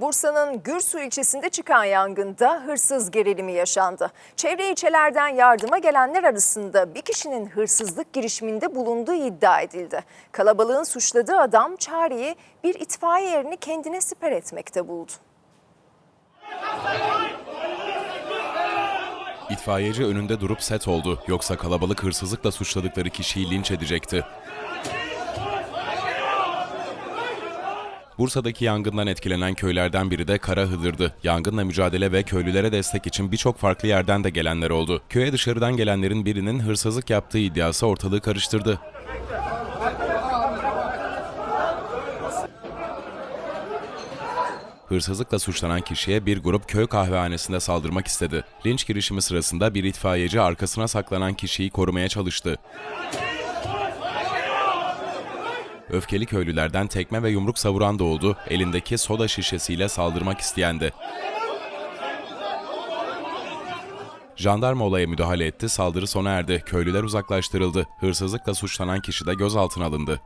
Bursa'nın Gürsu ilçesinde çıkan yangında hırsız gerilimi yaşandı. Çevre ilçelerden yardıma gelenler arasında bir kişinin hırsızlık girişiminde bulunduğu iddia edildi. Kalabalığın suçladığı adam çareyi bir itfaiye yerini kendine siper etmekte buldu. İtfaiyeci önünde durup set oldu. Yoksa kalabalık hırsızlıkla suçladıkları kişiyi linç edecekti. Bursa'daki yangından etkilenen köylerden biri de Kara Hıdır'dı. Yangınla mücadele ve köylülere destek için birçok farklı yerden de gelenler oldu. Köye dışarıdan gelenlerin birinin hırsızlık yaptığı iddiası ortalığı karıştırdı. Hırsızlıkla suçlanan kişiye bir grup köy kahvehanesinde saldırmak istedi. Linç girişimi sırasında bir itfaiyeci arkasına saklanan kişiyi korumaya çalıştı. Öfkeli köylülerden tekme ve yumruk savuran da oldu, elindeki soda şişesiyle saldırmak isteyendi. Jandarma olaya müdahale etti, saldırı sona erdi, köylüler uzaklaştırıldı. Hırsızlıkla suçlanan kişi de gözaltına alındı.